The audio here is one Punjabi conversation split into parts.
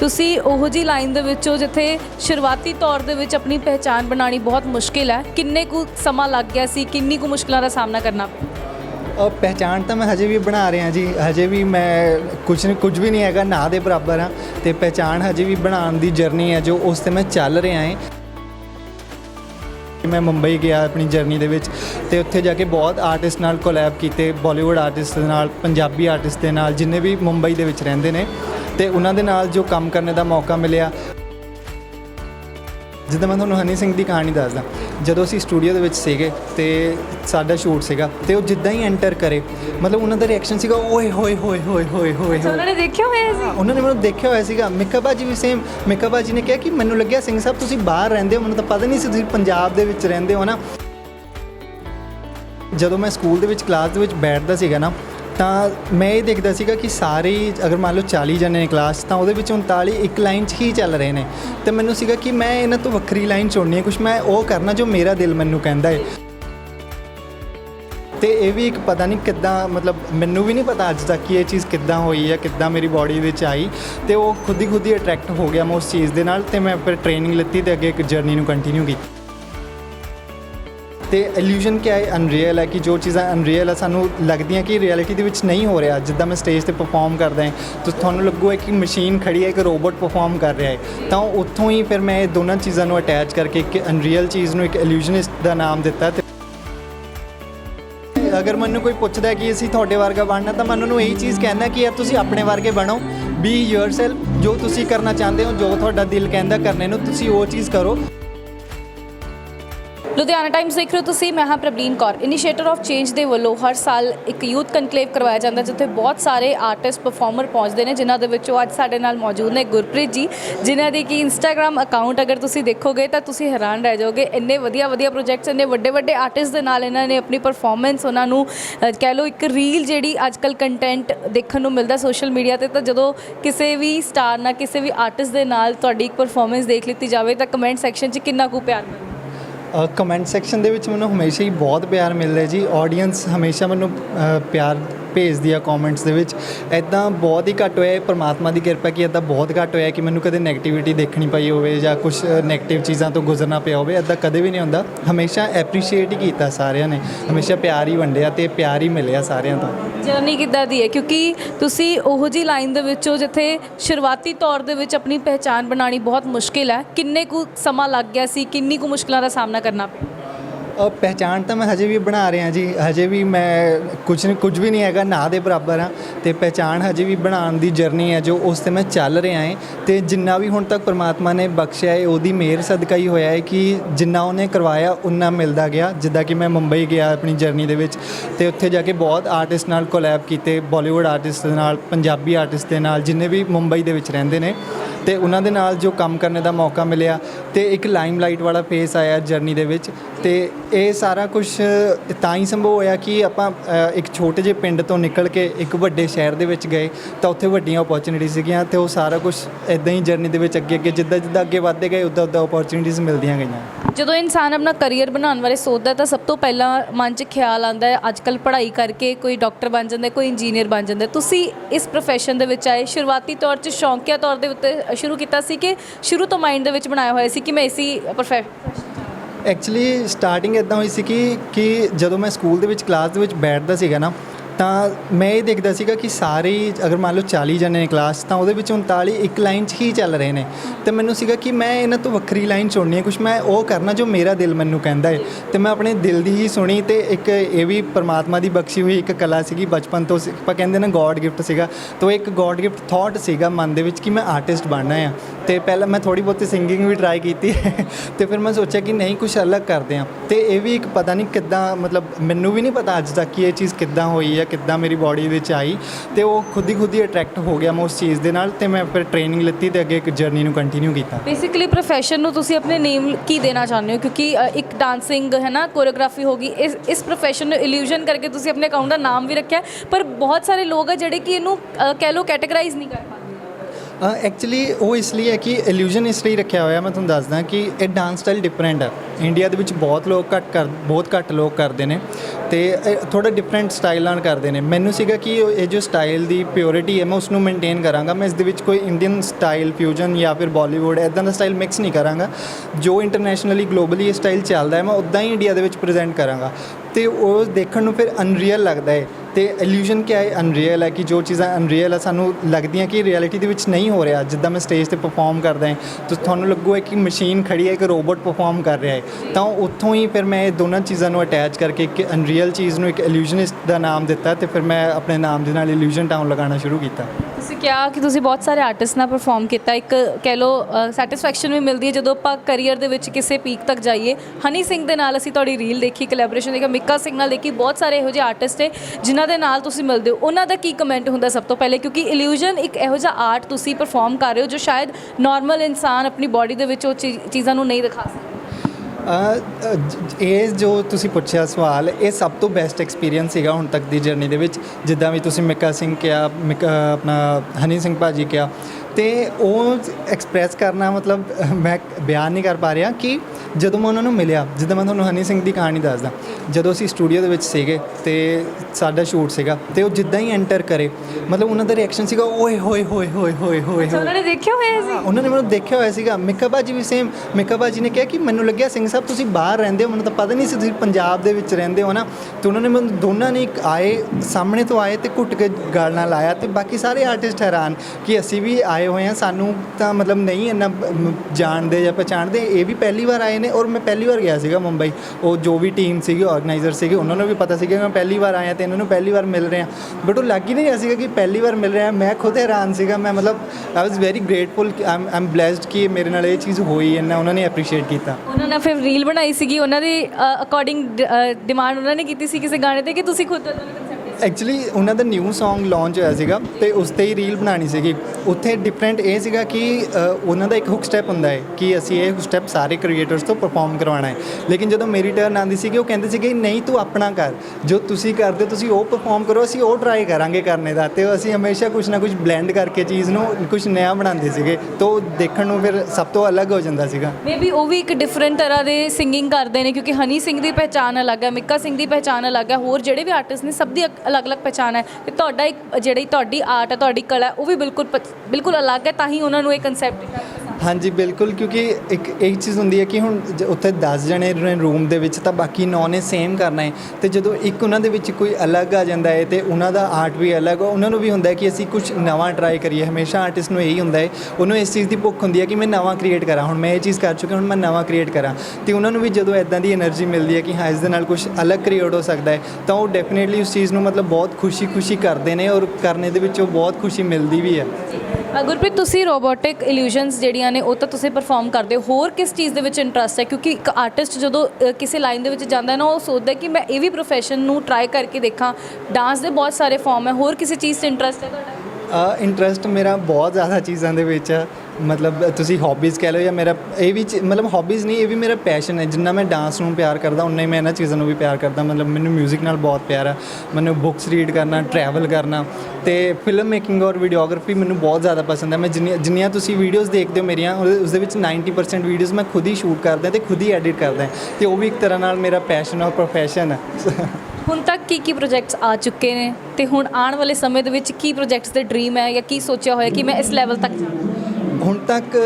ਤੁਸੀਂ ਉਹੋ ਜੀ ਲਾਈਨ ਦੇ ਵਿੱਚੋਂ ਜਿੱਥੇ ਸ਼ੁਰੂਆਤੀ ਤੌਰ ਦੇ ਵਿੱਚ ਆਪਣੀ ਪਹਿਚਾਣ ਬਣਾਉਣੀ ਬਹੁਤ ਮੁਸ਼ਕਿਲ ਹੈ। ਕਿੰਨੇ ਕੁ ਸਮਾਂ ਲੱਗ ਗਿਆ ਸੀ ਕਿੰਨੀ ਕੁ ਮੁਸ਼ਕਲਾਂ ਦਾ ਸਾਹਮਣਾ ਕਰਨਾ? ਪਿਆ ਅ, ਪਹਿਚਾਣ ਤਾਂ ਮੈਂ ਹਜੇ ਵੀ ਬਣਾ ਰਿਹਾ ਜੀ। ਹਜੇ ਵੀ ਮੈਂ ਕੁਝ ਨਹੀਂ ਕੁਝ ਵੀ ਨਹੀਂ ਹੈਗਾ ਨਾ ਦੇ ਬਰਾਬਰ ਹਾਂ। ਤੇ ਪਹਿਚਾਣ ਹਜੇ ਵੀ ਬਣਾਉਣ ਦੀ ਜਰਨੀ ਹੈ ਜੋ ਉਸ ਤੇ ਮੈਂ ਚੱਲ ਰਿਹਾ ਹਾਂ। ਮੈਂ ਮੁੰਬਈ ਗਿਆ ਆਪਣੀ ਜਰਨੀ ਦੇ ਵਿੱਚ ਤੇ ਉੱਥੇ ਜਾ ਕੇ ਬਹੁਤ ਆਰਟਿਸਟ ਨਾਲ ਕੋਲੈਬ ਕੀਤੇ ਬਾਲੀਵੁੱਡ ਆਰਟਿਸਟ ਦੇ ਨਾਲ ਪੰਜਾਬੀ ਆਰਟਿਸਟ ਦੇ ਨਾਲ ਜਿੰਨੇ ਵੀ ਮੁੰਬਈ ਦੇ ਵਿੱਚ ਰਹਿੰਦੇ ਨੇ। ਤੇ ਉਹਨਾਂ ਦੇ ਨਾਲ ਜੋ ਕੰਮ ਕਰਨ ਦਾ ਮੌਕਾ ਮਿਲਿਆ। ਜਿੱਦਾਂ ਮੈਂ ਤੁਹਾਨੂੰ ਹਨੀ ਸਿੰਘ ਦੀ ਕਹਾਣੀ ਦੱਸਦਾ ਜਦੋਂ ਅਸੀਂ ਸਟੂਡੀਓ ਦੇ ਵਿੱਚ ਸੀਗੇ ਤੇ ਸਾਡਾ ਸ਼ੂਟ ਸੀਗਾ ਤੇ ਉਹ ਜਿੱਦਾਂ ਹੀ ਐਂਟਰ ਕਰੇ ਮਤਲਬ ਉਹਨਾਂ ਦਾ ਰਿਐਕਸ਼ਨ ਸੀਗਾ ਓਏ ਹੋਏ ਹੋਏ ਹੋਏ ਹੋਏ ਹੋਏ ਉਹਨਾਂ ਨੇ ਦੇਖਿਆ ਹੋਇਆ ਸੀ? ਉਹਨਾਂ ਨੇ ਮੈਨੂੰ ਦੇਖਿਆ ਹੋਇਆ ਸੀਗਾ। ਮਿੱਕਾ ਬਾਜੀ ਵੀ ਸੇਮ ਮਿੱਕਾ ਬਾਜੀ ਨੇ ਕਿਹਾ ਕਿ ਮੈਨੂੰ ਲੱਗਿਆ ਸਿੰਘ ਸਾਹਿਬ ਤੁਸੀਂ ਬਾਹਰ ਰਹਿੰਦੇ ਹੋ ਮੈਨੂੰ ਤਾਂ ਪਤਾ ਨਹੀਂ ਸੀ ਤੁਸੀਂ ਪੰਜਾਬ ਦੇ ਵਿੱਚ ਰਹਿੰਦੇ ਹੋ ਨਾ। ਜਦੋਂ ਮੈਂ ਸਕੂਲ ਦੇ ਵਿੱਚ ਕਲਾਸ ਦੇ ਵਿੱਚ ਬੈਠਦਾ ਸੀਗਾ ਨਾ ਤਾਂ ਮੈਂ ਇਹ ਦੇਖਦਾ ਸੀਗਾ ਕਿ ਸਾਰੇ ਅਗਰ ਮੰਨ ਲਓ 40 ਜਣੇ ਨੇ ਕਲਾਸ ਤਾਂ ਉਹਦੇ ਵਿੱਚ 39 ਇੱਕ ਲਾਈਨ 'ਚ ਹੀ ਚੱਲ ਰਹੇ ਨੇ। ਤੇ ਮੈਨੂੰ ਸੀਗਾ ਕਿ ਮੈਂ ਇਹਨਾਂ ਤੋਂ ਵੱਖਰੀ ਲਾਈਨ ਚੁਣਨੀ ਹੈ ਕੁਝ ਮੈਂ ਉਹ ਕਰਨਾ ਜੋ ਮੇਰਾ ਦਿਲ ਮੈਨੂੰ ਕਹਿੰਦਾ ਹੈ। ਤੇ ਇਹ ਵੀ ਇੱਕ ਪਤਾ ਨਹੀਂ ਕਿੱਦਾਂ, ਮਤਲਬ ਮੈਨੂੰ ਵੀ ਨਹੀਂ ਪਤਾ ਅੱਜ ਤੱਕ ਕਿ ਇਹ ਚੀਜ਼ ਕਿੱਦਾਂ ਹੋਈ ਹੈ, ਕਿੱਦਾਂ ਮੇਰੀ ਬਾਡੀ ਵਿੱਚ ਆਈ। ਤੇ ਉਹ ਖੁਦ ਹੀ ਖੁਦ ਹੀ ਅਟਰੈਕਟ ਹੋ ਗਿਆ ਮੈਂ ਉਸ ਚੀਜ਼ ਦੇ ਨਾਲ, ਤੇ ਮੈਂ ਫਿਰ ਟ੍ਰੇਨਿੰਗ ਲਿੱਤੀ ਤੇ ਅੱਗੇ ਇੱਕ ਜਰਨੀ ਨੂੰ ਕੰਟੀਨਿਊ ਕੀਤੀ। ਤੇ ਇਲੂਜਨ ਕਿਆ ਹੈ? ਅਨਰੀਅਲ ਹੈ ਕਿ ਜੋ ਚੀਜ਼ਾਂ ਅਨਰੀਅਲ ਹੈ, ਸਾਨੂੰ ਲੱਗਦੀਆਂ ਕਿ ਰਿਐਲਿਟੀ ਦੇ ਵਿੱਚ ਨਹੀਂ ਹੋ ਰਿਹਾ। ਜਿੱਦਾਂ ਮੈਂ ਸਟੇਜ ਤੇ ਪਰਫਾਰਮ ਕਰਦਾ ਹਾਂ, ਤਾਂ ਤੁਹਾਨੂੰ ਲੱਗੂਗਾ ਕਿ ਮਸ਼ੀਨ ਖੜੀ ਹੈ, ਇੱਕ ਰੋਬੋਟ ਪਰਫਾਰਮ ਕਰ ਰਿਹਾ ਹੈ। ਤਾਂ ਉੱਥੋਂ ਹੀ ਫਿਰ ਮੈਂ ਇਹ ਦੋਨਾਂ ਚੀਜ਼ਾਂ ਨੂੰ ਅਟੈਚ ਕਰਕੇ ਇੱਕ ਅਨਰੀਅਲ ਚੀਜ਼ ਨੂੰ ਇੱਕ ਇਲੂਜਨਿਸਟ ਦਾ ਨਾਮ ਦਿੱਤਾ ਤੇ ਅਗਰ ਮੈਨੂੰ ਕੋਈ ਪੁੱਛਦਾ ਕਿ ਅਸੀਂ ਤੁਹਾਡੇ ਵਰਗਾ ਬਣਨਾ, ਤਾਂ ਮੈਂ ਉਹਨਾਂ ਨੂੰ ਇਹੀ ਚੀਜ਼ ਕਹਿੰਦਾ ਕਿ ਯਾਰ ਤੁਸੀਂ ਆਪਣੇ ਵਰਗੇ ਬਣੋ। ਬੀ ਯੋਰਸੈਲਫ ਜੋ ਤੁਸੀਂ ਕਰਨਾ ਚਾਹੁੰਦੇ ਹੋ, ਜੋ ਤੁਹਾਡਾ ਦਿਲ ਕਹਿੰਦਾ ਕਰਨੇ ਨੂੰ, ਤੁਸੀਂ ਉਹ ਚੀਜ਼ ਕਰੋ। ਲੁਧਿਆਣਾ ਟਾਈਮਸ ਦੇਖ ਰਹੇ ਹੋ ਤੁਸੀਂ, ਮੈਂ ਹਾਂ Prabhleen Kaur. Initiator of change ਦੇ ਵੱਲੋਂ ਹਰ ਸਾਲ ਇੱਕ ਯੂਥ ਕਨਕਲੇਵ ਕਰਵਾਇਆ ਜਾਂਦਾ, ਜਿੱਥੇ ਬਹੁਤ ਸਾਰੇ ਆਰਟਿਸਟ ਪਰਫਾਰਮਰ ਪਹੁੰਚਦੇ ਨੇ, ਜਿਨ੍ਹਾਂ ਦੇ ਵਿੱਚੋਂ ਅੱਜ ਸਾਡੇ ਨਾਲ ਮੌਜੂਦ ਨੇ ਗੁਰਪ੍ਰੀਤ ਜੀ, ਜਿਨ੍ਹਾਂ ਦੀ ਕਿ ਇੰਸਟਾਗ੍ਰam ਅਕਾਊਂਟ ਅਗਰ ਤੁਸੀਂ ਦੇਖੋਗੇ ਤਾਂ ਤੁਸੀਂ ਹੈਰਾਨ ਰਹਿ ਜਾਓਗੇ, ਇੰਨੇ ਵਧੀਆ ਵਧੀਆ ਪ੍ਰੋਜੈਕਟਸ ਇੰਨੇ ਵੱਡੇ ਵੱਡੇ ਆਰਟਿਸਟ ਦੇ ਨਾਲ ਇਹਨਾਂ ਨੇ ਆਪਣੀ ਪਰਫਾਰਮੈਂਸ ਉਹਨਾਂ ਨੂੰ ਕਹਿ ਲਓ ਇੱਕ ਰੀਲ ਜਿਹੜੀ ਅੱਜ ਕੱਲ ਕੰਟੈਂਟ ਦੇਖਣ ਨੂੰ ਮਿਲਦਾ ਸੋਸ਼ਲ ਮੀਡੀਆ ਤੇ, ਤਾਂ ਜਦੋਂ ਕਿਸੇ ਵੀ ਸਟਾਰ ਨਾਲ, ਕਿਸੇ ਵੀ ਆਰਟਿਸਟ ਦੇ ਨਾਲ ਤੁਹਾਡੀ ਇੱਕ ਪਰਫਾਰਮੈਂਸ ਦੇਖ ਲਿੱਤੀ ਜਾਵੇ, ਤਾਂ ਕਮੈਂਟ ਸੈਕਸ਼ਨ 'ਚ ਕਿੰਨਾ ਕੁ ਪਿਆਰ ਮਿਲਦਾ? ਕਮੈਂਟ ਸੈਕਸ਼ਨ ਦੇ ਵਿੱਚ ਮੈਨੂੰ ਹਮੇਸ਼ਾ ਹੀ ਬਹੁਤ ਪਿਆਰ ਮਿਲਦਾ ਜੀ। ਆਡੀਅנס ਹਮੇਸ਼ਾ ਮੈਨੂੰ ਪਿਆਰ ਭੇਜਦੀ ਆ ਕਮੈਂਟਸ ਦੇ ਵਿੱਚ ਐਦਾਂ ਬਹੁਤ ਹੀ ਘੱਟ ਹੋਇਆ ਪਰਮਾਤਮਾ ਦੀ ਕਿਰਪਾ ਕਿ ਐਦਾਂ ਬਹੁਤ ਘੱਟ ਹੋਇਆ ਕਿ ਮੈਨੂੰ ਕਦੇ 네ਗੇਟਿਵਿਟੀ ਦੇਖਣੀ ਪਈ ਹੋਵੇ ਜਾਂ ਕੁਝ 네ਗੇਟਿਵ ਚੀਜ਼ਾਂ ਤੋਂ ਗੁਜ਼ਰਨਾ ਪਿਆ ਹੋਵੇ ਐਦਾਂ ਕਦੇ ਵੀ ਨਹੀਂ ਹੁੰਦਾ। ਹਮੇਸ਼ਾ ਐਪਰੀਸ਼ੀਏਟ ਹੀ ਕੀਤਾ ਸਾਰਿਆਂ ਨੇ, ਹਮੇਸ਼ਾ ਪਿਆਰ ਹੀ ਵੰਡਿਆ ਤੇ ਪਿਆਰ ਹੀ ਮਿਲਿਆ ਸਾਰਿਆਂ ਤੋਂ। ਜਰਨੀ ਕਿੱਦਾਂ ਦੀ ਹੈ? ਕਿਉਂਕਿ ਤੁਸੀਂ ਉਹੋ ਜੀ ਲਾਈਨ ਦੇ ਵਿੱਚੋਂ ਜਿੱਥੇ ਸ਼ੁਰੂਆਤੀ ਤੌਰ ਦੇ ਵਿੱਚ ਆਪਣੀ ਪਹਿਚਾਣ ਬਣਾਉਣੀ ਬਹੁਤ ਮੁਸ਼ਕਿਲ ਹੈ। ਕਿੰਨੇ ਕੁ ਸਮਾਂ ਲੱਗ ਗਿਆ ਸੀ, ਕਿੰਨੀ ਕੁ ਮੁਸ਼ਕਲਾਂ ਦਾ ਸਾਹਮਣਾ ਕਰਨਾ ਪਿਆ? ਪਹਿਚਾਣ ਤਾਂ ਮੈਂ ਹਜੇ ਵੀ ਬਣਾ ਰਿਹਾ ਜੀ। ਹਜੇ ਵੀ ਮੈਂ ਕੁਝ ਨਹੀਂ ਕੁਝ ਵੀ ਨਹੀਂ ਹੈਗਾ, ਨਾ ਦੇ ਬਰਾਬਰ ਆ ਤੇ ਪਹਿਚਾਣ ਹਜੇ ਵੀ ਬਣਾਉਣ ਦੀ ਜਰਨੀ ਹੈ ਜੋ ਉਸ ਤੇ ਮੈਂ ਚੱਲ ਰਿਹਾ ਹਾਂ। ਤੇ ਜਿੰਨਾ ਵੀ ਹੁਣ ਤੱਕ ਪ੍ਰਮਾਤਮਾ ਨੇ ਬਖਸ਼ਿਆ ਹੈ, ਉਹਦੀ ਮਿਹਰ ਸਦਕਾ ਹੀ ਹੋਇਆ ਹੈ ਕਿ ਜਿੰਨਾ ਉਹਨੇ ਕਰਵਾਇਆ, ਉਨਾ ਮਿਲਦਾ ਗਿਆ। ਜਿੱਦਾਂ ਕਿ ਮੈਂ ਮੁੰਬਈ ਗਿਆ ਆਪਣੀ ਜਰਨੀ ਦੇ ਵਿੱਚ। ਤੇ ਉੱਥੇ ਜਾ ਕੇ ਬਹੁਤ ਆਰਟਿਸਟ ਨਾਲ ਕੋਲੈਬ ਕੀਤੇ ਬਾਲੀਵੁੱਡ ਆਰਟਿਸਟ ਦੇ ਨਾਲ, ਪੰਜਾਬੀ ਆਰਟਿਸਟ ਦੇ ਨਾਲ, ਜਿੰਨੇ ਵੀ ਮੁੰਬਈ ਦੇ ਵਿੱਚ ਰਹਿੰਦੇ ਨੇ। ਤੇ ਉਹਨਾਂ ਦੇ ਨਾਲ ਜੋ ਕੰਮ ਕਰਨ ਦਾ ਮੌਕਾ ਮਿਲਿਆ। ਤੇ ਇੱਕ ਲਾਈਮਲਾਈਟ ਵਾਲਾ ਫੇਸ ਆਇਆ ਜਰਨੀ ਦੇ ਵਿੱਚ। ਤੇ ਇਹ ਸਾਰਾ ਕੁਝ ਤਾਂ ਹੀ ਸੰਭਵ ਹੋਇਆ ਕਿ ਆਪਾਂ ਇੱਕ ਛੋਟੇ ਜਿਹੇ ਪਿੰਡ ਤੋਂ ਨਿਕਲ ਕੇ ਇੱਕ ਵੱਡੇ ਸ਼ਹਿਰ ਦੇ ਵਿੱਚ ਗਏ, ਤਾਂ ਉੱਥੇ ਵੱਡੀਆਂ ਓਪਰਚੁਨਿਟੀ ਸੀਗੀਆਂ ਤੇ ਉਹ ਸਾਰਾ ਕੁਝ ਇਦਾਂ ਹੀ ਜਰਨੀ ਦੇ ਵਿੱਚ ਅੱਗੇ ਅੱਗੇ, ਜਿੱਦਾਂ ਜਿੱਦਾਂ ਅੱਗੇ ਵਧਦੇ ਗਏ, ਉਦਾਂ ਉਦਾਂ ਓਪਰਚੁਨਿਟੀਜ਼ ਮਿਲਦੀਆਂ ਗਈਆਂ। ਜਦੋਂ ਇਨਸਾਨ ਆਪਣਾ ਕੈਰੀਅਰ ਬਣਾਉਣ ਬਾਰੇ ਸੋਚਦਾ ਤਾਂ ਸਭ ਤੋਂ ਪਹਿਲਾਂ ਮਨ 'ਚ ਖਿਆਲ ਆਉਂਦਾ ਹੈ ਅੱਜਕੱਲ ਪੜ੍ਹਾਈ ਕਰਕੇ ਕੋਈ ਡਾਕਟਰ ਬਣ ਜਾਂਦਾ, ਕੋਈ ਇੰਜੀਨੀਅਰ ਬਣ ਜਾਂਦਾ। ਤੁਸੀਂ ਇਸ profession ਦੇ ਵਿੱਚ ਆਏ, ਸ਼ੁਰੂਆਤੀ ਤੌਰ 'ਚ ਸ਼ੌਂਕੀਆ ਤੌਰ ਦੇ ਉੱਤੇ ਸ਼ੁਰੂ ਕੀਤਾ ਸੀ ਕਿ ਸ਼ੁਰੂ ਤੋਂ ਮਾਈਂਡ ਦੇ ਵਿੱਚ ਬਣਾਇਆ ਹੋਇਆ ਸੀ ਕਿ ਮੈਂ ਇਸੀ ਪ੍ਰੋਫੈਸ਼ਨ ਐਕਚੁਅਲੀ ਸਟਾਰਟਿੰਗ ਇਦਾਂ ਹੋਈ ਸੀ ਕਿ ਕਿ ਜਦੋਂ ਮੈਂ ਸਕੂਲ ਦੇ ਵਿੱਚ ਕਲਾਸ ਦੇ ਵਿੱਚ ਬੈਠਦਾ ਸੀਗਾ ਨਾ ਤਾਂ ਮੈਂ ਇਹ ਦੇਖਦਾ ਸੀਗਾ ਕਿ ਸਾਰੇ ਅਗਰ ਮੰਨ ਲਓ 40 ਜਣੇ ਨੇ ਕਲਾਸ ਤਾਂ ਉਹਦੇ ਵਿੱਚ 39 ਇੱਕ ਲਾਈਨ 'ਚ ਹੀ ਚੱਲ ਰਹੇ ਨੇ। ਤੇ ਮੈਨੂੰ ਸੀਗਾ ਕਿ ਮੈਂ ਇਹਨਾਂ ਤੋਂ ਵੱਖਰੀ ਲਾਈਨ ਚੁਣਨੀ ਹੈ ਕੁਝ ਮੈਂ ਉਹ ਕਰਨਾ ਜੋ ਮੇਰਾ ਦਿਲ ਮੈਨੂੰ ਕਹਿੰਦਾ ਹੈ। ਤੇ ਮੈਂ ਆਪਣੇ ਦਿਲ ਦੀ ਹੀ ਸੁਣੀ ਤੇ ਇੱਕ ਇਹ ਵੀ ਪਰਮਾਤਮਾ ਦੀ ਬਖਸ਼ੀ ਹੋਈ ਇੱਕ ਕਲਾ ਸੀਗੀ ਬਚਪਨ ਤੋਂ, ਆਪਾਂ ਕਹਿੰਦੇ ਨਾ ਗੋਡ ਗਿਫਟ ਸੀਗਾ। ਤਾਂ ਇੱਕ ਗੋਡ ਗਿਫਟ ਥਾਟ ਸੀਗਾ ਮਨ ਦੇ ਵਿੱਚ ਕਿ ਮੈਂ ਆਰਟਿਸਟ ਬਣਨਾ ਆ ਤੇ ਪਹਿਲਾਂ ਮੈਂ ਥੋੜੀ ਬਹੁਤੀ ਸਿੰਗਿੰਗ ਵੀ ਟਰਾਈ ਕੀਤੀ ਤੇ ਫਿਰ ਮੈਂ ਸੋਚਿਆ ਕਿ ਨਹੀਂ ਕੁਝ ਅਲੱਗ ਕਰਦੇ ਆ ਤੇ ਇਹ ਵੀ ਇੱਕ ਪਤਾ ਨਹੀਂ ਕਿੱਦਾਂ, ਮਤਲਬ ਮੈਨੂੰ ਵੀ ਨਹੀਂ ਪਤਾ ਅੱਜ ਤੱਕ ਕਿ ਇਹ ਚੀਜ਼ ਕਿੱਦਾਂ ਹੋਈ ਹੈ ਕਿੱਦਾਂ ਮੇਰੀ ਬਾਡੀ ਵਿੱਚ ਆਈ ਤੇ ਉਹ ਖੁਦ ਹੀ ਖੁਦ ਹੀ ਅਟਰੈਕਟ ਹੋ ਗਿਆ ਮੈਂ ਉਸ ਚੀਜ਼ ਦੇ ਨਾਲ ਤੇ ਮੈਂ ਫਿਰ ਟ੍ਰੇਨਿੰਗ ਲਿੱਤੀ ਤੇ ਅੱਗੇ ਇੱਕ ਜਰਨੀ ਨੂੰ ਕੰਟੀਨਿਊ ਕੀਤਾ। ਬੇਸਿਕਲੀ profession ਨੂੰ ਤੁਸੀਂ ਆਪਣੇ ਨੇਮ ਕੀ ਦੇਣਾ ਚਾਹੁੰਦੇ ਹੋ? ਕਿਉਂਕਿ ਅ, ਇੱਕ ਡਾਂਸਿੰਗ ਹੈ ਨਾ ਕੋਰੀਓਗ੍ਰਾਫੀ ਹੋਗੀ ਇਸ ਇਸ profession ਨੂੰ ਇਲੂਜਨ ਕਰਕੇ ਤੁਸੀਂ ਆਪਣੇ ਅਕਾਊਂਟ ਦਾ ਨਾਮ ਵੀ ਰੱਖਿਆ ਹੈ, ਪਰ ਬਹੁਤ ਸਾਰੇ ਲੋਕ ਆ ਜਿਹੜੇ ਕਿ ਇਹਨੂੰ ਅ, ਕਹਿ ਲਓ ਕੈਟਾਗਰਾਈਜ਼ ਨਹੀਂ ਕਰ ਪਾਉਂਦੇ ਐਕਚੁਅਲੀ ਉਹ ਇਸ ਲਈ ਹੈ ਕਿ ਇਲੂਜਨ ਇਸ ਲਈ ਰੱਖਿਆ ਹੋਇਆ, ਮੈਂ ਤੁਹਾਨੂੰ ਦੱਸਦਾ ਕਿ ਇਹ ਡਾਂਸ ਸਟਾਈਲ ਡਿਫਰੈਂਟ ਹੈ। ਇੰਡੀਆ ਦੇ ਵਿੱਚ ਬਹੁਤ ਲੋਕ ਘੱਟ ਕਰ, ਬਹੁਤ ਘੱਟ ਲੋਕ ਕਰਦੇ ਨੇ ਤੇ ਥੋੜਾ ਡਿਫਰੈਂਟ ਸਟਾਈਲ ਨਾਲ ਕਰਦੇ ਨੇ। ਮੈਨੂੰ ਸੀਗਾ ਕਿ ਇਹ ਜੋ ਸਟਾਈਲ ਦੀ ਪਿਓਰਿਟੀ ਹੈ, ਮੈਂ ਉਸ ਨੂੰ ਮੇਨਟੇਨ ਕਰਾਂਗਾ। ਮੈਂ ਇਸ ਦੇ ਵਿੱਚ ਕੋਈ ਇੰਡੀਅਨ ਸਟਾਈਲ ਫਿਊਜ਼ਨ ਜਾਂ ਫਿਰ ਬਾਲੀਵੁੱਡ ਇਦਾਂ ਦਾ ਸਟਾਈਲ ਮਿਕਸ ਨਹੀਂ ਕਰਾਂਗਾ। ਜੋ ਇੰਟਰਨੈਸ਼ਨਲੀ ਗਲੋਬਲੀ ਇਹ ਸਟਾਈਲ ਚੱਲਦਾ ਹੈ, ਮੈਂ ਉਦਾਂ ਹੀ ਇੰਡੀਆ ਦੇ ਵਿੱਚ ਪ੍ਰੈਜ਼ੈਂਟ ਕਰਾਂਗਾ। ਤੇ ਉਹ ਦੇਖਣ ਨੂੰ ਫਿਰ ਅਨਰੀਅਲ ਲੱਗਦਾ ਹੈ। ਤੇ ਇਲੂਜਨ ਕੀ ਹੈ? ਅਨਰੀਅਲ ਹੈ ਕਿ ਜੋ ਚੀਜ਼ਾਂ ਅਨਰੀਅਲ ਆ ਸਾਨੂੰ ਲੱਗਦੀਆਂ ਕਿ ਰਿਐਲਿਟੀ ਦੇ ਵਿੱਚ ਨਹੀਂ ਹੋ ਰਿਹਾ। ਜਿੱਦਾਂ ਮੈਂ ਸਟੇਜ ਤੇ ਪਰਫਾਰਮ ਕਰਦਾ ਹਾਂ, ਤਾਂ ਤੁਹਾਨੂੰ ਲੱਗੂਗਾ ਕਿ ਮਸ਼ੀਨ ਖੜੀ ਹੈ, ਇੱਕ ਰੋਬੋਟ ਪਰਫਾਰਮ ਕਰ ਰਿਹਾ ਹੈ। ਤਾਂ ਉੱਥੋਂ ਹੀ ਫਿਰ ਮੈਂ ਇਹ ਦੋਨਾਂ ਚੀਜ਼ਾਂ ਨੂੰ ਅਟੈਚ ਕਰਕੇ ਇੱਕ ਅਨਰੀਅਲ ਚੀਜ਼ ਨੂੰ ਇੱਕ ਇਲੂਜਨਿਸਟ ਦਾ ਨਾਮ ਦਿੱਤਾ ਤੇ ਫਿਰ ਮੈਂ ਆਪਣੇ ਨਾਮ ਦੇ ਨਾਲ ਇਲੂਜਨ ਟਾਊਨ ਲਗਾਉਣਾ ਸ਼ੁਰੂ ਕੀਤਾ। ਤੁਸੀਂ ਕਿਹਾ ਕਿ ਤੁਸੀਂ ਬਹੁਤ ਸਾਰੇ ਆਰਟਿਸਟ ਨਾਲ ਪਰਫਾਰਮ ਕੀਤਾ। ਇੱਕ ਕਹਿ ਲਓ ਸੈਟੀਸਫੈਕਸ਼ਨ ਵੀ ਮਿਲਦੀ ਹੈ ਜਦੋਂ ਆਪਾਂ ਕੈਰੀਅਰ ਦੇ ਵਿੱਚ ਕਿਸੇ ਪੀਕ ਤੱਕ ਜਾਈਏ। ਹਨੀ ਸਿੰਘ ਦੇ ਨਾਲ ਅਸੀਂ ਤੁਹਾਡੀ ਰੀਲ ਦੇਖੀ ਕੋਲੈਬੋਰੇਸ਼ਨ ਦੇਖੀ, ਮਿੱਕਾ ਸਿੰਘ ਨਾਲ ਦੇਖੀ। ਬਹੁਤ ਸਾਰੇ ਇਹੋ ਜਿਹੇ ਆਰਟਿਸਟ ਨੇ ਜਿਨ੍ਹਾਂ ਦੇ ਨਾਲ ਤੁਸੀਂ ਮਿਲਦੇ ਹੋ। ਉਹਨਾਂ ਦਾ ਕੀ ਕਮੈਂਟ ਹੁੰਦਾ ਸਭ ਤੋਂ ਪਹਿਲੇ? ਕਿਉਂਕਿ ਇਲੂਜਨ ਇੱਕ ਇਹੋ ਜਿਹਾ ਆਰਟ ਤੁਸੀਂ ਪਰਫਾਰਮ ਕਰ ਰਹੇ ਹੋ ਜੋ ਸ਼ਾਇਦ ਨਾਰਮਲ ਇਨਸਾਨ ਆਪਣੀ ਬਾਡੀ ਦੇ ਵਿੱਚ ਉਹ ਚੀ- ਚੀਜ਼ਾਂ ਨੂੰ ਨਹੀਂ ਦਿਖਾ ਸਕਦਾ। ਇਹ ਜੋ ਤੁਸੀਂ ਪੁੱਛਿਆ ਸਵਾਲ ਇਹ ਸਭ ਤੋਂ ਬੈਸਟ ਐਕਸਪੀਰੀਅੰਸ ਸੀਗਾ ਹੁਣ ਤੱਕ ਦੀ ਜਰਨੀ ਦੇ ਵਿੱਚ ਜਿੱਦਾਂ ਵੀ ਤੁਸੀਂ ਮਿੱਕਾ ਸਿੰਘ ਕਿਹਾ ਆਪਣਾ ਹਨੀ ਸਿੰਘ ਭਾਜੀ ਕਿਹਾ। ਤੇ ਉਹ ਐਕਸਪ੍ਰੈਸ ਕਰਨਾ ਮਤਲਬ ਮੈਂ ਬਿਆਨ ਨਹੀਂ ਕਰ ਪਾ ਰਿਹਾ ਕਿ ਜਦੋਂ ਮੈਂ ਉਹਨਾਂ ਨੂੰ ਮਿਲਿਆ ਜਿੱਦਾਂ ਮੈਂ ਤੁਹਾਨੂੰ ਹਨੀ ਸਿੰਘ ਦੀ ਕਹਾਣੀ ਦੱਸਦਾ ਜਦੋਂ ਅਸੀਂ ਸਟੂਡੀਓ ਦੇ ਵਿੱਚ ਸੀਗੇ ਤੇ ਸਾਡਾ ਸ਼ੂਟ ਸੀਗਾ ਤੇ ਉਹ ਜਿੱਦਾਂ ਹੀ ਐਂਟਰ ਕਰੇ ਮਤਲਬ ਉਹਨਾਂ ਦਾ ਰਿਐਕਸ਼ਨ ਸੀਗਾ ਓਏ ਹੋਏ ਹੋਏ ਹੋਏ ਹੋਏ ਹੋਏ ਉਹਨਾਂ ਨੇ ਦੇਖਿਆ ਹੋਇਆ ਸੀ? ਉਹਨਾਂ ਨੇ ਮੈਨੂੰ ਦੇਖਿਆ ਹੋਇਆ ਸੀਗਾ। ਮਿੱਕਾ ਬਾਜੀ ਵੀ ਸੇਮ ਮਿੱਕਾ ਬਾਜੀ ਨੇ ਕਿਹਾ ਕਿ ਮੈਨੂੰ ਲੱਗਿਆ ਸਿੰਘ ਸਾਹਿਬ, ਤੁਸੀਂ ਬਾਹਰ ਰਹਿੰਦੇ ਹੋ, ਮੈਨੂੰ ਤਾਂ ਪਤਾ ਨਹੀਂ ਸੀ ਤੁਸੀਂ ਪੰਜਾਬ ਦੇ ਵਿੱਚ ਰਹਿੰਦੇ ਹੋ ਨਾ, ਤੇ ਉਹਨਾਂ ਨੇ ਮੈਨੂੰ ਦੋਨਾਂ ਨੇ ਇੱਕ ਆਏ, ਸਾਹਮਣੇ ਤੋਂ ਆਏ ਤੇ ਘੁੱਟ ਕੇ ਗਾਲ ਨਾਲ ਆਇਆ ਤੇ ਬਾਕੀ ਸਾਰੇ ਆਰਟਿਸਟ ਹੈਰਾਨ ਕਿ ਅਸੀਂ ਵੀ ਆਏ ਹੋਏ ਹਾਂ, ਸਾਨੂੰ ਤਾਂ ਮਤਲਬ ਨਹੀਂ ਇੰਨਾ ਜਾਣਦੇ ਜਾਂ ਪਛਾਣਦੇ, ਇਹ ਵੀ ਪਹਿਲੀ ਵਾਰ ਆਏ ਨੇ ਔਰ ਮੈਂ ਪਹਿਲੀ ਵਾਰ ਗਿਆ ਸੀਗਾ ਮੁੰਬਈ, ਉਹ ਜੋ ਵੀ ਟੀਮ ਸੀਗੀ ਆਰਗੇਨਾਈਜ਼ਰ ਸੀਗੇ, ਉਹਨਾਂ ਨੂੰ ਵੀ ਪਤਾ ਸੀਗਾ ਕਿ ਮੈਂ ਪਹਿਲੀ ਵਾਰ ਆਇਆ ਤੇ ਇਹਨਾਂ ਨੂੰ ਪਹਿਲੀ ਵਾਰ ਮਿਲ ਰਿਹਾ ਬਟ ਉਹ ਲੱਗ ਹੀ ਨਹੀਂ ਰਿਹਾ ਸੀਗਾ ਕਿ ਪਹਿਲੀ ਵਾਰ ਮਿਲ ਰਿਹਾ, ਮੈਂ ਖੁਦ ਹੈਰਾਨ ਸੀਗਾ, ਮੈਂ ਮਤਲਬ I was very grateful I am blessed ਕਿ ਮੇਰੇ ਨਾਲ ਇਹ ਚੀਜ਼ ਹੋਈ ਇੰਨਾ ਉਹਨਾਂ ਨੇ ਐਪਰੀਸ਼ੀਏਟ ਕੀਤਾ। ਉਹਨਾਂ ਨੇ ਫਿਰ ਰੀਲ ਬਣਾਈ ਸੀਗੀ, ਉਹਨਾਂ ਦੇ ਅਕੋਰਡਿੰਗ ਡਿਮਾਂਡ ਉਹਨਾਂ ਨੇ ਕੀਤੀ ਸੀ ਕਿਸੇ ਗਾਣੇ ਤੇ, ਕਿ ਤੁਸੀਂ ਖੁਦ ਐਕਚੁਅਲੀ ਉਹਨਾਂ ਦਾ ਨਿਊ Song ਲਾਂਚ ਹੋਇਆ ਸੀਗਾ ਤੇ ਉਸ ਤੇ ਹੀ ਰੀਲ ਬਣਾਣੀ ਸੀਗੀ। ਉੱਥੇ ਡਿਫਰੈਂਟ ਇਹ ਸੀਗਾ ਕਿ ਉਹਨਾਂ ਦਾ ਇੱਕ ਹੁੱਕ ਸਟੈਪ ਹੁੰਦਾ ਹੈ ਕਿ ਅਸੀਂ ਇਹ ਸਟੈਪ ਸਾਰੇ ਕ੍ਰੀਏਟਰਸ ਤੋਂ ਪਰਫਾਰਮ ਕਰਵਾਉਣਾ ਹੈ। ਲੇਕਿਨ ਜਦੋਂ ਮੇਰੀ ਟਰਨ ਆਉਂਦੀ ਸੀਗੀ, ਉਹ ਕਹਿੰਦੇ ਸੀਗੇ, ਨਹੀਂ, ਤੂੰ ਆਪਣਾ ਕਰ। ਜੋ ਤੁਸੀਂ ਕਰਦੇ ਹੋ ਤੁਸੀਂ ਉਹ ਪਰਫਾਰਮ ਕਰੋ, ਅਸੀਂ ਉਹ ਟਰਾਈ ਕਰਾਂਗੇ ਕਰਨੇ ਦਾ। ਤੇ ਅਸੀਂ ਹਮੇਸ਼ਾ ਕੁਝ ਨਾ ਕੁਝ ਬਲੈਂਡ ਕਰਕੇ ਚੀਜ਼ ਨੂੰ ਕੁਝ ਨਵਾਂ ਬਣਾਉਂਦੇ ਸੀਗੇ। ਤਾਂ ਉਹ ਦੇਖਣ ਨੂੰ ਫਿਰ ਸਭ ਤੋਂ ਅਲੱਗ ਹੋ ਜਾਂਦਾ ਸੀਗਾ। ਮੇਬੀ ਉਹ ਵੀ ਇੱਕ ਡਿਫਰੈਂਟ ਤਰ੍ਹਾਂ ਦੇ ਸਿੰਗਿੰਗ ਕਰਦੇ ਨੇ, ਕਿਉਂਕਿ ਹਨੀ ਸਿੰਘ ਦੀ ਪਹਿਚਾਨ ਅਲੱਗ ਹੈ, ਮਿੱਕਾ ਸਿੰਘ ਦੀ ਪਹਿਚਾਨ ਅਲੱਗ ਹੈ, ਹੋਰ ਜਿਹੜੇ ਵੀ ਆਰਟਿਸਟ ਨੇ, ਸਭ ਦੀ ਅਕ- ਅਲੱਗ-ਅਲੱਗ ਪਹਿਚਾਨ ਹੈ ਤੇ ਤੁਹਾਡਾ ਇੱਕ ਜਿਹੜੀ ਤੁਹਾਡੀ ਆਰਟ ਹੈ ਤੁਹਾਡੀ ਕਲਾ ਹੈ, ਉਹ ਵੀ ਬਿਲਕੁਲ ਪ- ਬਿਲਕੁਲ ਅਲੱਗ ਹੈ ਤਾਂ ਹੀ ਉਹਨਾਂ ਨੂੰ ਇਹ ਕਨਸੈਪਟ ਹਾਂਜੀ ਬਿਲਕੁਲ ਕਿਉਂਕਿ ਇੱਕ ਇਹ ਚੀਜ਼ ਹੁੰਦੀ ਹੈ ਕਿ ਹੁਣ ਜ- ਉੱਥੇ 10 ਜਣੇ ਨੇ ਰੂਮ ਦੇ ਵਿੱਚ ਤਾਂ ਬਾਕੀ 9 ਨੇ ਸੇਮ ਕਰਨਾ ਹੈ। ਤੇ ਜਦੋਂ ਇੱਕ ਉਹਨਾਂ ਦੇ ਵਿੱਚ ਕੋਈ ਅਲੱਗ ਆ ਜਾਂਦਾ ਹੈ ਤੇ ਉਹਨਾਂ ਦਾ ਆਰਟ ਵੀ ਅਲੱਗ ਆ, ਉਹਨਾਂ ਨੂੰ ਵੀ ਹੁੰਦਾ ਹੈ ਕਿ ਅਸੀਂ ਕੁਝ ਨਵਾਂ ਟਰਾਈ ਕਰੀਏ। ਹਮੇਸ਼ਾ ਆਰਟਿਸਟ ਨੂੰ ਇਹੀ ਹੁੰਦਾ ਹੈ ਉਹਨੂੰ ਇਸ ਚੀਜ਼ ਦੀ ਭੁੱਖ ਹੁੰਦੀ ਹੈ ਕਿ ਮੈਂ ਨਵਾਂ ਕ੍ਰੀਏਟ ਕਰਾਂ। ਹੁਣ ਮੈਂ ਇਹ ਚੀਜ਼ ਕਰ ਚੁੱਕਿਆ ਹੁਣ ਮੈਂ ਨਵਾਂ ਕ੍ਰੀਏਟ ਕਰਾਂ। ਤੇ ਉਹਨਾਂ ਨੂੰ ਵੀ ਜਦੋਂ ਐਦਾਂ ਦੀ એનર્ਜੀ ਮਿਲਦੀ ਹੈ ਕਿ ਹਾਂ ਇਸ ਦੇ ਨਾਲ ਕੁਝ ਅਲੱਗ ਕ੍ਰੀਏਟ ਹੋ ਸਕਦਾ ਹੈ ਤਾਂ ਉਹ ਡੈਫੀਨੇਟਲੀ ਉਸ ਚੀਜ਼ ਨੂੰ ਮਤਲਬ ਬਹੁਤ ਖੁਸ਼ੀ-ਖੁਸ਼ੀ ਕਰਦੇ ਨੇ ਔਰ ਕਰਨੇ ਦੇ ਵਿੱਚ ਉਹ ਬਹੁਤ ਖੁਸ਼ੀ ਮਿਲਦੀ ਵੀ ਹੈ। ਗੁਰਪ੍ਰੀਤ ਤੁਸੀਂ ਰੋਬੋਟਿਕ ਇਲੂਜਨਸ ਜਿਹੜੀਆਂ ਨੇ ਉਹ ਤਾਂ ਤੁਸੀਂ ਪਰਫਾਰਮ ਕਰਦੇ ਹੋ। ਹੋਰ ਕਿਸ ਚੀਜ਼ ਦੇ ਵਿੱਚ ਇੰਟਰਸਟ ਹੈ? ਕਿਉਂਕਿ ਇੱਕ ਆਰਟਿਸਟ ਜਦੋਂ ਅ, ਕਿਸੇ ਲਾਈਨ ਦੇ ਵਿੱਚ ਜਾਂਦਾ ਹੈ ਨਾ ਉਹ ਸੋਚਦਾ ਹੈ ਕਿ ਮੈਂ ਇਹ ਵੀ ਪ੍ਰੋਫੈਸ਼ਨ ਨੂੰ ਟਰਾਈ ਕਰਕੇ ਦੇਖਾਂ। ਡਾਂਸ ਦੇ ਬਹੁਤ ਸਾਰੇ ਫਾਰਮ ਹੈ। ਹੋਰ ਕਿਸੇ ਚੀਜ਼ 'ਚ ਇੰਟਰਸਟ ਹੈ ਤੁਹਾਡਾ? ਇੰਟਰਸਟ ਮੇਰਾ ਬਹੁਤ ਜ਼ਿਆਦਾ ਚੀਜ਼ਾਂ ਦੇ ਵਿੱਚ ਆ। ਮਤਲਬ ਤੁਸੀਂ ਹੌਬੀਜ਼ ਕਹਿ ਲਓ ਜਾਂ ਮੇਰਾ ਇਹ ਵੀ ਚੀ- ਮਤਲਬ ਹੌਬੀਜ਼ ਨਹੀਂ, ਇਹ ਵੀ ਮੇਰਾ ਪੈਸ਼ਨ ਹੈ। ਜਿੰਨਾ ਮੈਂ ਡਾਂਸ ਨੂੰ ਪਿਆਰ ਕਰਦਾ ਉਨਾ ਹੀ ਮੈਂ ਇਹਨਾਂ ਚੀਜ਼ਾਂ ਨੂੰ ਵੀ ਪਿਆਰ ਕਰਦਾ। ਮਤਲਬ ਮੈਨੂੰ 뮤직 ਨਾਲ ਬਹੁਤ ਪਿਆਰ ਆ। ਮੈਨੂੰ ਬੁੱਕਸ ਰੀਡ ਕਰਨਾ ਟਰੈਵਲ ਕਰਨਾ ਤੇ ਫਿਲਮ ਮੇਕਿੰਗ ਔਰ ਵੀਡੀਓਗ੍ਰਾਫੀ ਮੈਨੂੰ ਬਹੁਤ ਜ਼ਿਆਦਾ ਪਸੰਦ ਹੈ। ਮੈਂ ਜਿੰਨੀਆਂ ਜਿੰਨੀਆਂ ਤੁਸੀਂ ਵੀਡੀਓਜ਼ ਦੇਖਦੇ ਹੋ ਮੇਰੀਆਂ ਉਹਦੇ- ਉਸ ਦੇ ਵਿੱਚ 90% ਵੀਡੀਓਜ਼ ਮੈਂ ਖੁਦ ਹੀ ਸ਼ੂਟ ਕਰਦਾ ਤੇ ਖੁਦ ਹੀ ਐਡਿਟ ਕਰਦਾ ਤੇ ਉਹ ਵੀ ਇੱਕ ਤਰ੍ਹਾਂ ਨਾਲ ਮੇਰਾ ਪੈਸ਼ਨ ਔਰ ਪ੍ਰੋਫੈਸ਼ਨ ਹੈ। ਹੁਣ ਤੱਕ ਕੀ ਕੀ ਪ੍ਰੋਜੈਕਟਸ ਆ ਚੁੱਕੇ ਨੇ? ਤੇ ਹੁਣ ਆਉਣ ਵਾਲੇ ਸਮੇਂ ਦੇ ਵਿੱਚ ਕੀ ਪ੍ਰੋਜੈਕਟਸ ਦੇ ਡ੍ਰੀਮ ਹੈ ਜਾਂ ਕੀ ਸੋਚਿਆ ਹੋਇਆ ਕਿ ਮੈਂ ਇਸ ਲੈਵਲ ਤੱਕ ਜਾਵਾਂ? ਹੁਣ ਤੱਕ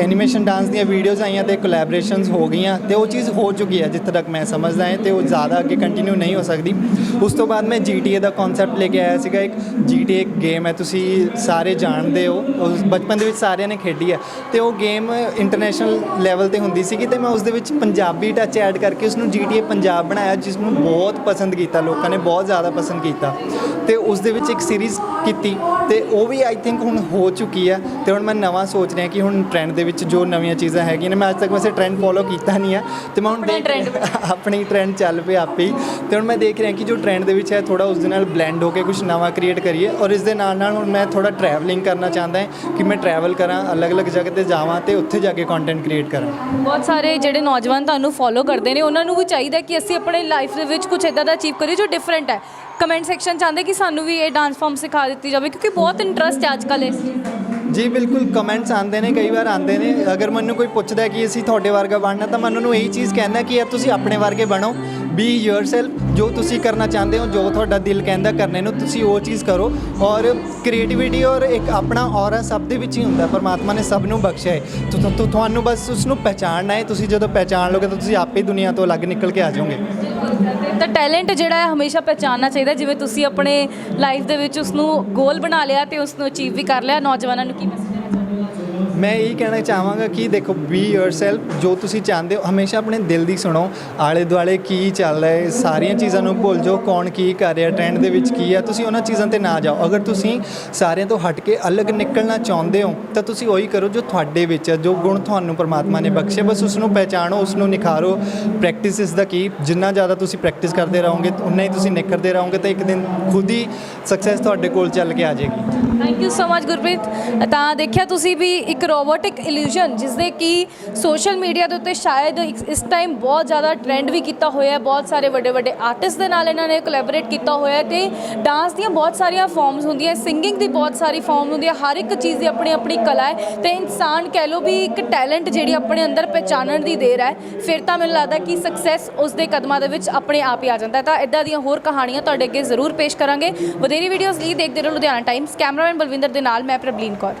ਐਨੀਮੇਸ਼ਨ ਡਾਂਸ ਦੀਆਂ ਵੀਡੀਓਜ਼ ਆਈਆਂ ਤੇ ਕੋਲੈਬੋਰੇਸ਼ਨਸ ਹੋ ਗਈਆਂ ਤੇ ਉਹ ਚੀਜ਼ ਹੋ ਚੁੱਕੀ ਹੈ, ਜਿੱਥੇ ਤੱਕ ਮੈਂ ਸਮਝਦਾ ਹਾਂ ਤੇ ਉਹ ਜ਼ਿਆਦਾ ਅੱਗੇ ਕੰਟੀਨਿਊ ਨਹੀਂ ਹੋ ਸਕਦੀ। ਉਸ ਤੋਂ ਬਾਅਦ ਮੈਂ GTA ਦਾ ਕਨਸੈਪਟ ਲੈ ਕੇ ਆਇਆ ਸੀਗਾ, ਇੱਕ GTA ਇੱਕ ਗੇਮ ਹੈ, ਤੁਸੀਂ ਸਾਰੇ ਜਾਣਦੇ ਹੋ ਉਸ ਬਚਪਨ ਦੇ ਵਿੱਚ ਸਾਰਿਆਂ ਨੇ ਖੇਡੀ ਹੈ ਤੇ ਉਹ ਗੇਮ ਇੰਟਰਨੈਸ਼ਨਲ ਲੈਵਲ ਤੇ ਹੁੰਦੀ ਸੀਗੀ ਤੇ ਮੈਂ ਉਸ ਦੇ ਵਿੱਚ ਪੰਜਾਬੀ ਟੱਚ ਐਡ ਕਰਕੇ ਉਸ ਨੂੰ GTA ਪੰਜਾਬ ਬਣਾਇਆ ਜਿਸ ਨੂੰ ਬਹੁਤ ਪਸੰਦ ਕੀਤਾ, ਲੋਕਾਂ ਨੇ ਬਹੁਤ ਜ਼ਿਆਦਾ ਪਸੰਦ ਕੀਤਾ ਤੇ ਉਸ ਦੇ ਵਿੱਚ ਇੱਕ ਸੀਰੀਜ਼ ਕੀਤੀ। ਤੇ ਉਹ ਵੀ ਆਈ ਥਿੰਕ ਹੁਣ ਹੋ ਚੁੱਕੀ ਹੈ ਤੇ ਹੁਣ ਮੈਂ ਨਵਾਂ ਸੋਚ ਰਿਹਾ ਕਿ ਹੁਣ ਟ੍ਰੈਂਡ ਦੇ ਵਿੱਚ ਜੋ ਨਵੀਆਂ ਚੀਜ਼ਾਂ ਹੈਗੀਆਂ ਨੇ ਮੈਂ ਅੱਜ ਤੱਕ ਵੈਸੇ ਟ੍ਰੈਂਡ ਫੋਲੋ ਕੀਤਾ ਨਹੀਂ ਆ ਤੇ ਮੈਂ ਹੁਣ ਆਪਣਾ ਦੇਖ ਆਪਣੀ ਟ੍ਰੈਂਡ ਚੱਲ ਪਈ ਆਪੇ ਹੀ ਤੇ ਹੁਣ ਮੈਂ ਦੇਖ ਰਿਹਾ ਕਿ ਜੋ ਟ੍ਰੈਂਡ ਦੇ ਵਿੱਚ ਹੈ ਥੋੜਾ ਉਸ ਦੇ ਨਾਲ ਬਲੈਂਡ ਹੋ ਕੇ ਕੁਝ ਨਵਾਂ ਕ੍ਰੀਏਟ ਕਰੀਏ ਔਰ ਇਸ ਦੇ ਨਾਲ ਨਾਲ ਹੁਣ ਮੈਂ ਥੋੜਾ ਟਰੈਵਲਿੰਗ ਕਰਨਾ ਚਾਹੁੰਦਾ ਹਾਂ ਕਿ ਮੈਂ ਟਰੈਵਲ ਕਰਾਂ ਅਲੱਗ-ਅਲੱਗ ਜਗ੍ਹਾ ਤੇ ਜਾਵਾਂ ਤੇ ਉੱਥੇ ਜਾ ਕੇ ਕੰਟੈਂਟ ਕ੍ਰੀਏਟ ਕਰਾਂ। ਬਹੁਤ ਸਾਰੇ ਜਿਹੜੇ ਨੌਜਵਾਨ ਤੁਹਾਨੂੰ ਫੋਲੋ ਕਰਦੇ ਨੇ ਉਹਨਾਂ ਨੂੰ ਵੀ ਚਾਹੀਦਾ ਕਿ ਅਸੀਂ ਆਪਣੇ ਲਾਈਫ ਦੇ ਵਿੱਚ ਕੁਝ ਇਦਾਂ ਦਾ ਅਚੀਵ ਕਰੀਏ ਜੋ ਡਿਫਰੈਂਟ ਹੈ। ਕਮੈਂਟ ਸੈਕਸ਼ਨ ਚਾਹੁੰਦੇ ਕਿ ਸਾਨੂੰ ਵੀ ਇਹ ਡਾਂਸ ਫਾਰਮ ਸਿਖਾ ਦਿੱਤੀ ਜਾਵੇ, ਕਿਉਂਕਿ ਬਹੁਤ ਇੰਟਰਸਟ ਹੈ ਅੱਜ ਕੱਲ੍ਹ ਇਸ ਚੀਜ਼ ਜੀ, ਬਿਲਕੁਲ ਕਮੈਂਟਸ ਆਉਂਦੇ ਨੇ, ਕਈ ਵਾਰ ਆਉਂਦੇ ਨੇ। ਅਗਰ ਮੈਨੂੰ ਕੋਈ ਪੁੱਛਦਾ ਕਿ ਅਸੀਂ ਤੁਹਾਡੇ ਵਰਗਾ ਬਣਨਾ, ਤਾਂ ਮੈਂ ਉਹਨਾਂ ਨੂੰ ਇਹੀ ਚੀਜ਼ ਕਹਿੰਦਾ ਕਿ ਯਾਰ ਤੁਸੀਂ ਆਪਣੇ ਵਰਗੇ ਬਣੋ। ਬੀ ਯੋਰਸੈਲਫ ਜੋ ਤੁਸੀਂ ਕਰਨਾ ਚਾਹੁੰਦੇ ਹੋ, ਜੋ ਤੁਹਾਡਾ ਦਿਲ ਕਹਿੰਦਾ ਕਰਨੇ ਨੂੰ, ਤੁਸੀਂ ਉਹ ਚੀਜ਼ ਕਰੋ। ਔਰ ਕ੍ਰੀਏਟੀਵਿਟੀ ਔਰ ਇੱਕ ਆਪਣਾ ਔਰਾ ਸਭ ਦੇ ਵਿੱਚ ਹੀ ਹੁੰਦਾ। ਪਰਮਾਤਮਾ ਨੇ ਸਭ ਨੂੰ ਬਖਸ਼ਿਆ ਹੈ। ਤੁਹਾਨੂੰ ਬਸ ਉਸ ਨੂੰ ਪਹਿਚਾਨਣਾ ਹੈ। ਤੁਸੀਂ ਜਦੋਂ ਪਹਿਚਾਨ ਲੋਗੇ ਤਾਂ ਤੁਸੀਂ ਆਪੇ ਦੁਨੀਆ ਤੋਂ ਅਲੱਗ ਨਿਕਲ ਕੇ ਆ ਜਾਓਗੇ। ਤਾਂ ਟੈਲੈਂਟ ਜਿਹੜਾ ਹੈ ਹਮੇਸ਼ਾ ਪਹਿਚਾਨਣਾ ਚਾਹੀਦਾ ਜਿਵੇਂ ਤੁਸੀਂ ਆਪਣੇ ਲਾਈਫ ਦੇ ਵਿੱਚ ਉਸ ਨੂੰ ਗੋਲ ਬਣਾ ਲਿਆ ਤੇ ਉਸ ਨੂੰ ਅਚੀਵ ਵੀ ਕਰ ਲਿਆ। ਨੌਜਵਾਨਾਂ ਨੂੰ ਕੀ ਮੈਸੇਜ ਮੈਂ ਇਹੀ ਕਹਿਣਾ ਚਾਹਾਂਗਾ ਕਿ ਦੇਖੋ ਬੀ ਯੋਰਸੈਲਫ ਜੋ ਤੁਸੀਂ ਚਾਹੁੰਦੇ ਹੋ, ਹਮੇਸ਼ਾ ਆਪਣੇ ਦਿਲ ਦੀ ਸੁਣੋ। ਆਲੇ ਦੁਆਲੇ ਕੀ ਚੱਲ ਰਿਹਾ ਹੈ, ਸਾਰੀਆਂ ਚੀਜ਼ਾਂ ਨੂੰ ਭੁੱਲ ਜਾਓ, ਕੌਣ ਕੀ ਕਰ ਰਿਹਾ ਟ੍ਰੈਂਡ ਦੇ ਵਿੱਚ ਕੀ ਹੈ, ਤੁਸੀਂ ਉਹਨਾਂ ਚੀਜ਼ਾਂ ਤੇ ਨਾ ਜਾਓ। ਅਗਰ ਤੁਸੀਂ ਸਾਰਿਆਂ ਤੋਂ ਹਟ ਕੇ ਅਲੱਗ ਨਿਕਲਣਾ ਚਾਹੁੰਦੇ ਹੋ, ਤਾਂ ਤੁਸੀਂ ਉਹੀ ਕਰੋ ਜੋ ਤੁਹਾਡੇ ਵਿੱਚ ਹੈ, ਜੋ ਗੁਣ ਤੁਹਾਨੂੰ ਪਰਮਾਤਮਾ ਨੇ ਬਖਸ਼ੇ। ਬਸ ਉਸ ਨੂੰ ਪਹਿਚਾਣੋ ਉਸ ਨੂੰ ਨਿਖਾਰੋ। ਪ੍ਰੈਕਟਿਸ ਇਸ ਦਾ ਕੀ, ਜਿੰਨਾ ਜ਼ਿਆਦਾ ਤੁਸੀਂ ਪ੍ਰੈਕਟਿਸ ਕਰਦੇ ਰਹੋਗੇ, ਉਨਾ ਹੀ ਤੁਸੀਂ ਨਿਖਰਦੇ ਰਹੋਗੇ, ਤਾਂ ਇੱਕ ਦਿਨ ਖੁਦ ਹੀ ਸਕਸੈਸ ਤੁਹਾਡੇ ਕੋਲ ਚੱਲ ਕੇ ਆ ਜਾਏਗੀ। Thank you so much Gurpreet ਤਾਂ ਦੇਖਿਆ ਤੁਸੀਂ ਵੀ ਇੱਕ ਰੋਬੋਟਿਕ ਇਲੂਜਨ ਜਿਸ ਦੇ ਕਿ ਸੋਸ਼ਲ ਮੀਡੀਆ ਦੇ ਉੱਤੇ ਸ਼ਾਇਦ ਇਸ- ਟਾਈਮ ਬਹੁਤ ਜ਼ਿਆਦਾ ਟ੍ਰੈਂਡ ਵੀ ਕੀਤਾ ਹੋਇਆ ਹੈ। ਬਹੁਤ ਸਾਰੇ ਵੱਡੇ ਵੱਡੇ ਆਰਟਿਸਟ ਦੇ ਨਾਲ ਇਹਨਾਂ ਨੇ ਕੋਲੈਬੋਰੇਟ ਕੀਤਾ ਹੋਇਆ ਹੈ ਤੇ ਡਾਂਸ ਦੀਆਂ ਬਹੁਤ ਸਾਰੀਆਂ ਫਾਰਮਸ ਹੁੰਦੀਆਂ ਸਿੰਗਿੰਗ ਦੀ ਬਹੁਤ ਸਾਰੀ ਫਾਰਮ ਹੁੰਦੀ ਹੈ। ਹਰ ਇੱਕ ਚੀਜ਼ ਦੀ ਆਪਣੀ ਆਪਣੀ ਕਲਾ ਹੈ ਤੇ ਇਨਸਾਨ ਕਹਿ ਲੋ ਵੀ ਇੱਕ ਟੈਲੈਂਟ ਜਿਹੜੀ ਆਪਣੇ ਅੰਦਰ ਪਹਿਚਾਨਣ ਦੀ ਦੇਰ ਹੈ, ਫਿਰ ਤਾਂ ਮੈਨੂੰ ਲੱਗਦਾ ਕਿ ਸਕਸੈਸ ਉਸ ਦੇ ਕਦਮਾਂ ਦੇ ਵਿੱਚ ਆਪਣੇ ਆਪ ਹੀ ਆ ਜਾਂਦਾ ਤਾਂ ਇਦਾਂ ਦੀਆਂ ਹੋਰ ਕਹਾਣੀਆਂ ਤੁਹਾਡੇ ਅੱਗੇ ਜ਼ਰੂਰ ਪੇਸ਼ ਕਰਾਂਗੇ। ਵਧੇਰੀ ਵੀਡੀਓਜ਼ ਲਈ ਦੇਖਦੇ ਰਹੋ ਲੁਧਿਆਣਾ ਟਾਈਮਸ ਕੈਮਰਾਮੈਨ ਬਲਵਿੰਦਰ ਦੇ ਨਾਲ, ਮੈਂ ਪ੍ਰਬਲੀਨ ਕੌਰ।